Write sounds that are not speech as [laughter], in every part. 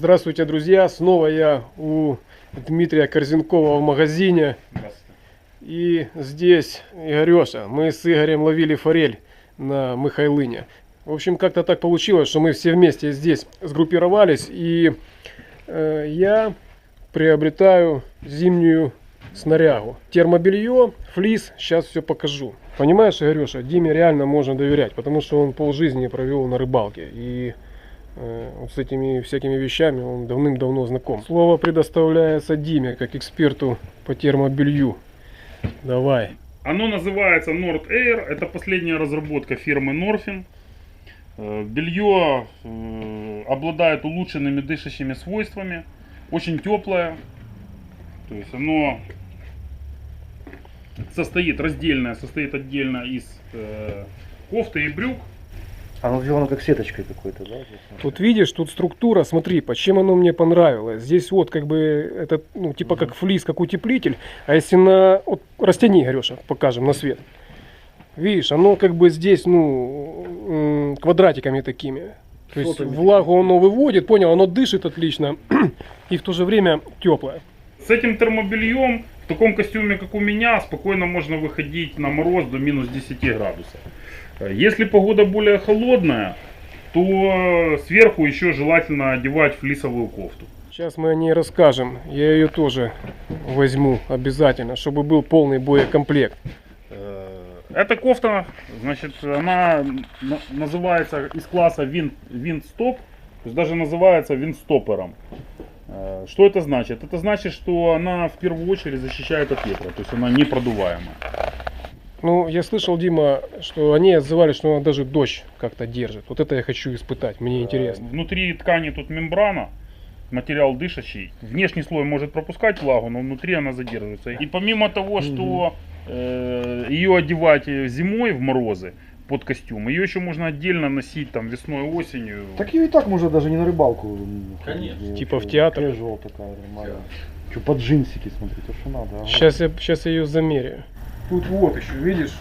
Здравствуйте, друзья! Снова я у Дмитрия Корзенкова в магазине. И здесь Игореша. Мы с Игорем ловили форель на Михайлыне. В общем, как-то так получилось, что мы все вместе здесь сгруппировались. И э, я приобретаю зимнюю снарягу. Термобелье, флис, сейчас все покажу. Понимаешь, Игореша, Диме реально можно доверять, потому что он полжизни провел на рыбалке. И с этими всякими вещами он давным-давно знаком. Слово предоставляется Диме, как эксперту по термобелью. Давай. Оно называется Nord Air. Это последняя разработка фирмы Norfin. Э, Белье э, обладает улучшенными дышащими свойствами. Очень теплое. То есть оно состоит раздельное, состоит отдельно из э, кофты и брюк. Оно сделано как сеточкой какой-то, да? Тут видишь, тут структура, смотри, почему оно мне понравилось. Здесь вот как бы это, ну, типа как флис, как утеплитель. А если на, вот растяни, Игореша, покажем на свет. Видишь, оно как бы здесь, ну, квадратиками такими. То есть влагу оно выводит, понял, оно дышит отлично и в то же время теплое. С этим термобельем в таком костюме, как у меня, спокойно можно выходить на мороз до минус 10 градусов. Э, Если погода более холодная, то сверху еще желательно одевать флисовую кофту. Сейчас мы о ней расскажем. Я ее тоже возьму обязательно, чтобы был полный боекомплект. Э, Эта кофта, значит, она на- называется из класса вин, виндстоп, то есть даже называется виндстопером. Э, Что это значит? Это значит, что она в первую очередь защищает от ветра, то есть она не продуваемая. Ну, я слышал, Дима, что они отзывали, что она даже дождь как-то держит. Вот это я хочу испытать, мне интересно. Э, Внутри ткани тут мембрана, материал дышащий. Внешний слой может пропускать влагу, но внутри она задерживается. И помимо того, что э, ее одевать зимой в морозы под костюм, ее еще можно отдельно носить там весной, осенью. Так ее и так можно даже не на рыбалку. Конечно. Типа в театр? Casual такая нормальная. Че, под джинсики смотри, то что надо. ага. Сейчас я, сейчас я ее замеряю. Тут вот еще, видишь?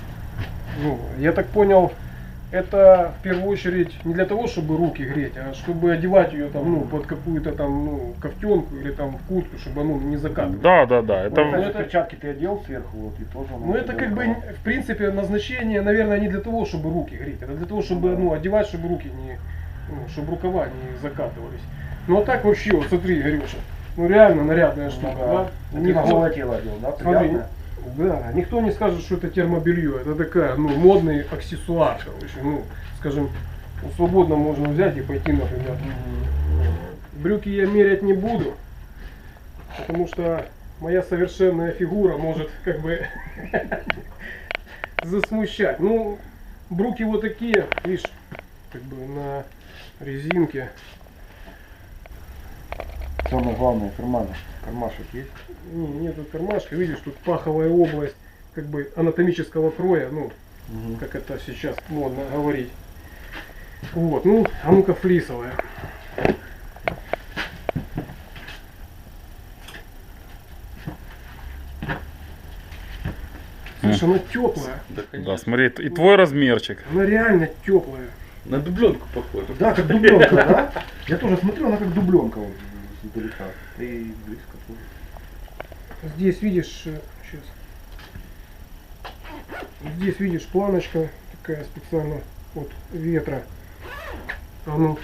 Ну, я так понял, это в первую очередь не для того, чтобы руки греть, а чтобы одевать ее там, ну, под какую-то там, ну, кофтенку или там в куртку, чтобы оно не закатывало. Да, да, да. Это Ну, это- перчатки ты одел сверху, вот, и тоже. Ну это как бы, в принципе, назначение, наверное, не для того, чтобы руки греть, это для того, чтобы, ну, одевать, чтобы руки не, ну, чтобы рукава не закатывались. Ну а так вообще, вот смотри, Игореша, ну реально нарядная штука, да? Ты на Никто- голое тело одел, да? Смотри, Приятно? Да, никто не скажет, что это термобелье, это такая, ну, модный аксессуар, короче, ну, скажем, свободно можно взять и пойти, например. Брюки я мерять не буду, потому что моя совершенная фигура может, как бы, [laughs] засмущать. Ну, бруки вот такие, видишь, как бы на резинке. Самое главное, карманы. Кармашек есть. Не, нету кармашка, видишь, тут паховая область, как бы анатомического кроя, ну, как это сейчас модно говорить. Вот, ну, а ну-ка флисовая. Слушай, она теплая. Да, да, смотри, и твой размерчик. Она реально теплая. На дубленку похоже. Да, как дубленка, да? Я тоже смотрю, она как дубленка издалека. И близко тоже. Здесь видишь, сейчас. Здесь видишь планочка такая специально от ветра. А ну,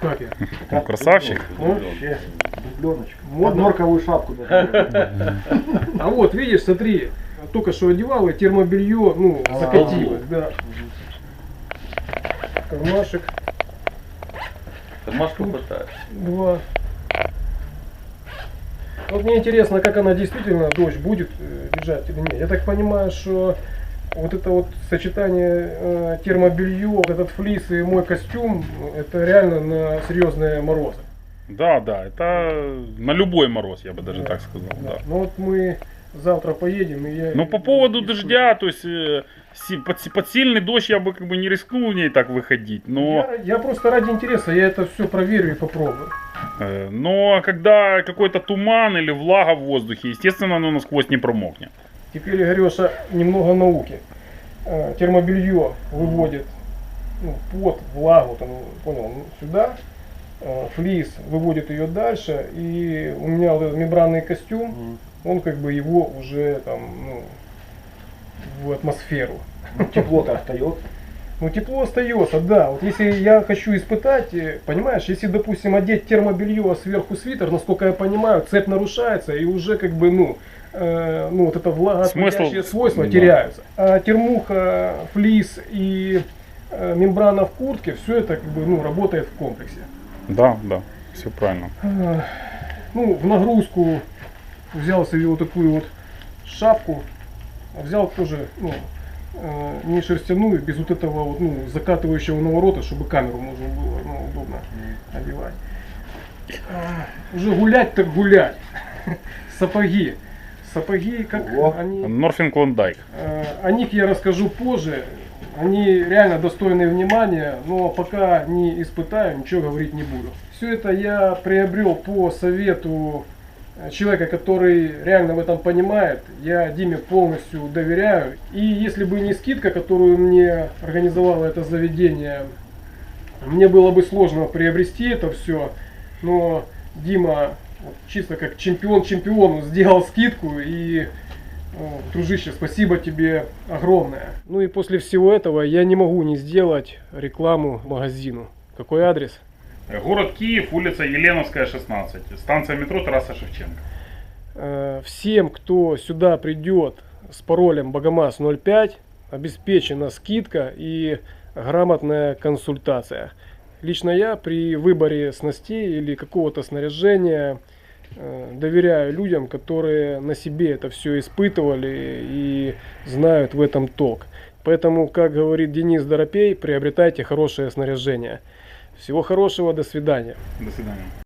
как я? [laughs] Ну, красавчик. Вообще, дубленочка. Модно. Норковую шапку. [laughs] А вот видишь, смотри, только что одевал и термобелье, ну, А. закатилось, да. Кармашек Кармашку хватает. два. Вот мне интересно, как она действительно дождь будет э, держать или нет. Я так понимаю, что вот это вот сочетание э, термобелье, вот этот флис и мой костюм, это реально на серьезные морозы. Да, да, это на любой мороз, я бы даже Да, так сказал. Да. Да. Ну вот мы завтра поедем и я... Ну, по поводу и дождя, то есть э, под, под сильный дождь я бы как бы не рискнул в ней так выходить, но, Я, я просто ради интереса, я это все проверю и попробую. Э, но когда какой-то туман или влага в воздухе, естественно, оно насквозь не промокнет. Теперь, Игореша, немного науки. Э, Термобелье выводит ну, пот, влагу, там, понял, ну, сюда. э, флис выводит ее дальше, и у меня вот этот мембранный костюм, он как бы его уже там, ну, в атмосферу. Тепло-то остается. Ну, тепло остается, да. Вот если я хочу испытать, э, понимаешь, если, допустим, одеть термобелье, а сверху свитер, насколько я понимаю, цепь нарушается, и уже как бы, ну, э, ну вот это Смысл- свойства да. теряются. А термуха, флис и э, мембрана в куртке, все это как бы, ну, работает в комплексе. Да, да, все правильно. Э, Ну, в нагрузку взял себе вот такую вот шапку, а взял тоже, ну, э, не шерстяную, без вот этого вот, ну, закатывающего наворота, чтобы камеру можно было, ну, удобно одевать. А, Уже гулять так гулять. [laughs] Сапоги. Сапоги, как Ого. они... Норфинг Клондайк. Э, О них я расскажу позже. Они реально достойны внимания, но пока не испытаю, ничего говорить не буду. Все это я приобрел по совету человека, который реально в этом понимает. Я Диме полностью доверяю. И если бы не скидка, которую мне организовало это заведение, мне было бы сложно приобрести это все. Но Дима чисто как чемпион чемпиону сделал скидку и о, Дружище, спасибо тебе огромное. Ну и после всего этого я не могу не сделать рекламу магазину. Какой адрес? Город Киев, улица Еленовская, 16. Станция метро Тараса Шевченко. Э, Всем, кто сюда придет с паролем Богомаз05, обеспечена скидка и грамотная консультация. Лично я при выборе снастей или какого-то снаряжения э, доверяю людям, которые на себе это все испытывали и знают в этом толк. Поэтому, как говорит Денис Доропей, приобретайте хорошее снаряжение. Всего хорошего, до свидания. До свидания.